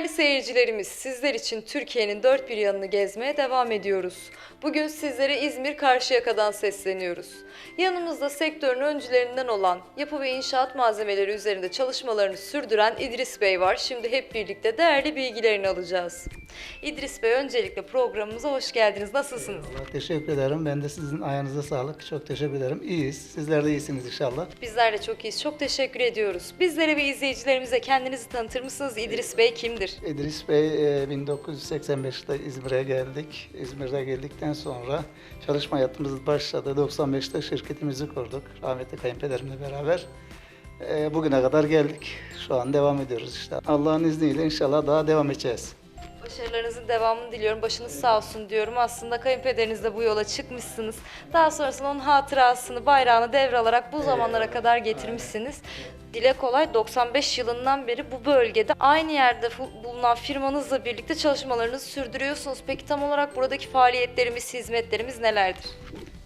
Değerli seyircilerimiz, sizler için Türkiye'nin dört bir yanını gezmeye devam ediyoruz. Bugün sizlere İzmir Karşıyaka'dan sesleniyoruz. Yanımızda sektörün öncülerinden olan yapı ve inşaat malzemeleri üzerinde çalışmalarını sürdüren İdris Bey var. Şimdi hep birlikte değerli bilgilerini alacağız. İdris Bey öncelikle programımıza hoş geldiniz. Nasılsınız? Allah teşekkür ederim. Ben de sizin ayağınıza sağlık. Çok teşekkür ederim. İyiyiz. Sizler de iyisiniz inşallah. Bizler de çok iyiyiz. Çok teşekkür ediyoruz. Bizlere ve izleyicilerimize kendinizi tanıtır mısınız? İdris Bey kimdir? İdris Bey e, 1985'te İzmir'e geldik. İzmir'de geldikten sonra çalışma hayatımız başladı. 95'te şirketimizi kurduk. Rahmetli kayınpederimle beraber. E, Bugüne kadar geldik. Şu an devam ediyoruz işte. Allah'ın izniyle inşallah daha devam edeceğiz. Başarılarınızın devamını diliyorum. Başınız sağ olsun diyorum. Aslında kayınpederinizle bu yola çıkmışsınız. Daha sonrasında onun hatırasını, bayrağını devralarak bu zamanlara kadar getirmişsiniz. Dile kolay 95 yılından beri bu bölgede aynı yerde bulunan firmanızla birlikte çalışmalarınızı sürdürüyorsunuz. Peki tam olarak buradaki faaliyetlerimiz, hizmetlerimiz nelerdir?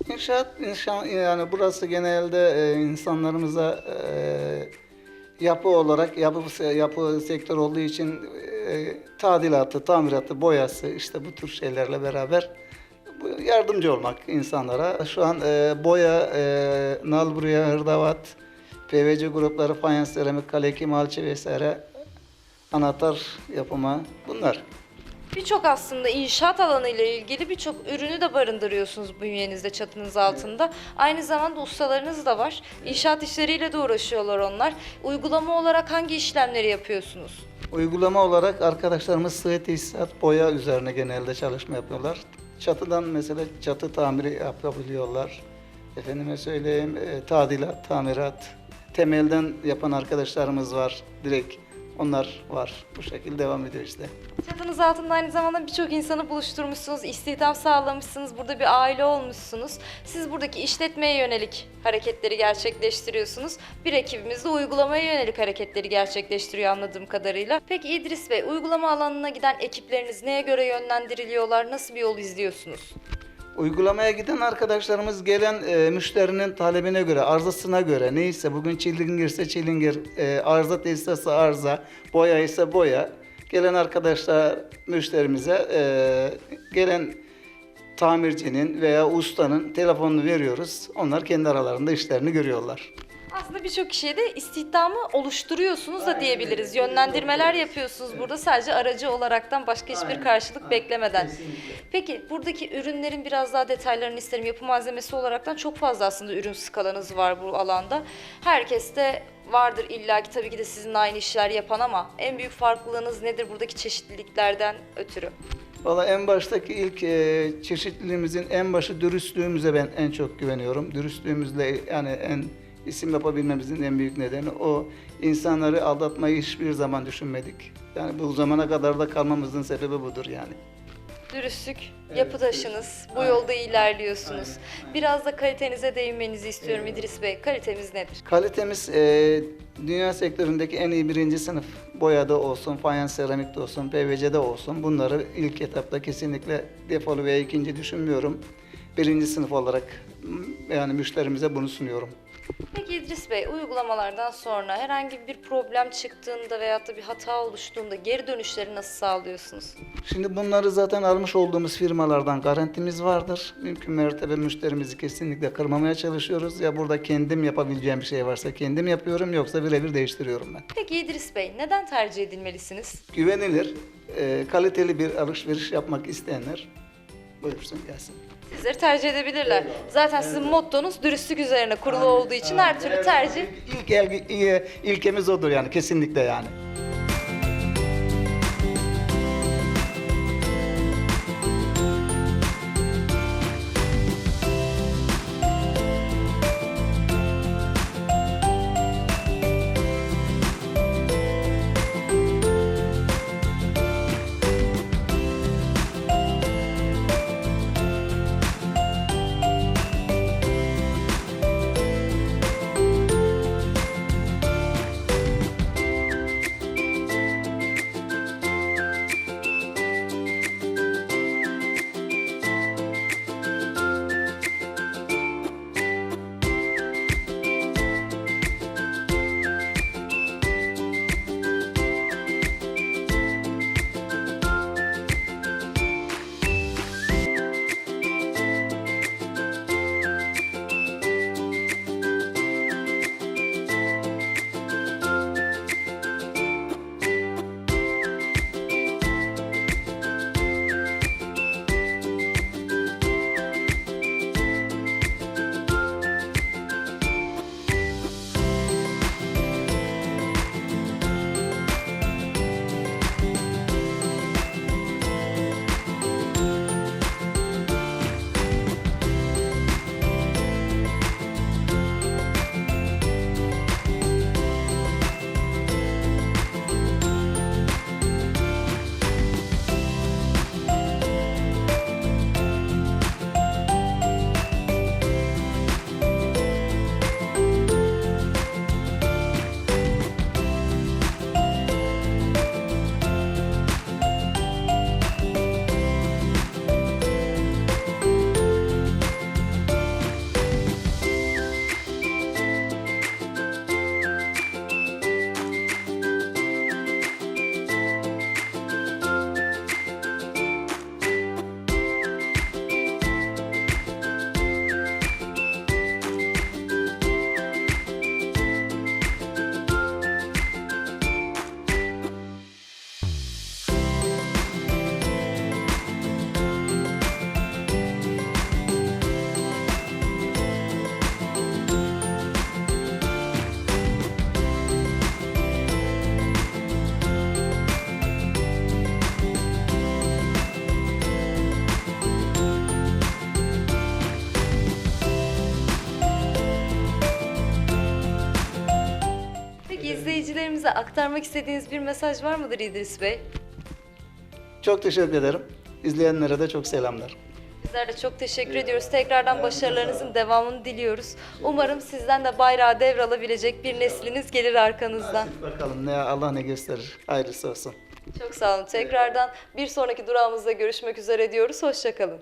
İnşaat, inşa, yani burası genelde e, insanlarımıza e, yapı olarak, yapı, yapı sektör olduğu için e, tadilatı, tamiratı, boyası işte bu tür şeylerle beraber yardımcı olmak insanlara. Şu an e, boya, e, nalburya, hırdavat, PVC grupları, fayans, seramik, kale, kimalçı vesaire anahtar yapımı bunlar. Birçok aslında inşaat alanı ile ilgili birçok ürünü de barındırıyorsunuz bünyenizde, çatınız altında. Aynı zamanda ustalarınız da var. İnşaat işleriyle de uğraşıyorlar onlar. Uygulama olarak hangi işlemleri yapıyorsunuz? Uygulama olarak arkadaşlarımız sıhhi tesisat, boya üzerine genelde çalışma yapıyorlar. Çatıdan mesela çatı tamiri yapabiliyorlar. Efendime söyleyeyim e, tadilat, tamirat. Temelden yapan arkadaşlarımız var direkt. Onlar var. Bu şekilde devam ediyor işte. Çatınız altında aynı zamanda birçok insanı buluşturmuşsunuz, istihdam sağlamışsınız, burada bir aile olmuşsunuz. Siz buradaki işletmeye yönelik hareketleri gerçekleştiriyorsunuz. Bir ekibimiz de uygulamaya yönelik hareketleri gerçekleştiriyor anladığım kadarıyla. Peki İdris Bey, uygulama alanına giden ekipleriniz neye göre yönlendiriliyorlar, nasıl bir yol izliyorsunuz? Uygulamaya giden arkadaşlarımız gelen e, müşterinin talebine göre, arzasına göre neyse bugün çilingirse çilingir, e, arıza tesisatsa arıza, boya ise boya. Gelen arkadaşlar müşterimize e, gelen tamircinin veya ustanın telefonunu veriyoruz. Onlar kendi aralarında işlerini görüyorlar. Aslında birçok kişiye de istihdamı oluşturuyorsunuz da diyebiliriz. Yönlendirmeler yapıyorsunuz burada sadece aracı olaraktan başka hiçbir karşılık beklemeden. Peki buradaki ürünlerin biraz daha detaylarını isterim. Yapı malzemesi olaraktan çok fazla aslında ürün skalanız var bu alanda. Herkes de vardır illaki tabii ki de sizinle aynı işler yapan ama en büyük farklılığınız nedir buradaki çeşitliliklerden ötürü? Valla en baştaki ilk e, çeşitliliğimizin en başı dürüstlüğümüze ben en çok güveniyorum. Dürüstlüğümüzle yani en isim yapabilmemizin en büyük nedeni o. insanları aldatmayı hiçbir zaman düşünmedik. Yani bu zamana kadar da kalmamızın sebebi budur yani. Dürüstlük, yapı taşınız, bu yolda ilerliyorsunuz. Biraz da kalitenize değinmenizi istiyorum İdris Bey. Kalitemiz nedir? Kalitemiz e, dünya sektöründeki en iyi birinci sınıf. Boyada olsun, fayans seramikte olsun, PVC'de olsun. Bunları ilk etapta kesinlikle defolu veya ikinci düşünmüyorum. Birinci sınıf olarak yani müşterimize bunu sunuyorum. Peki İdris Bey, uygulamalardan sonra herhangi bir problem çıktığında veyahut da bir hata oluştuğunda geri dönüşleri nasıl sağlıyorsunuz? Şimdi bunları zaten almış olduğumuz firmalardan garantimiz vardır. Mümkün mertebe müşterimizi kesinlikle kırmamaya çalışıyoruz. Ya burada kendim yapabileceğim bir şey varsa kendim yapıyorum yoksa birebir değiştiriyorum ben. Peki İdris Bey, neden tercih edilmelisiniz? Güvenilir, e, kaliteli bir alışveriş yapmak isteyenler buyursun gelsin. Sizleri tercih edebilirler. Zaten sizin mottonuz dürüstlük üzerine kurulu olduğu için her türlü tercih İlk el, ilkemiz odur yani kesinlikle yani. Aktarmak istediğiniz bir mesaj var mıdır İdris Bey? Çok teşekkür ederim. İzleyenlere de çok selamlar. Bizler de çok teşekkür ediyoruz. Tekrardan başarılarınızın devamını diliyoruz. Umarım sizden de bayrağı devralabilecek bir nesliniz gelir arkanızdan. Bakalım ne Allah ne gösterir. Hayırlısı olsun. Çok sağ olun. Tekrardan bir sonraki durağımızda görüşmek üzere diyoruz. Hoşçakalın.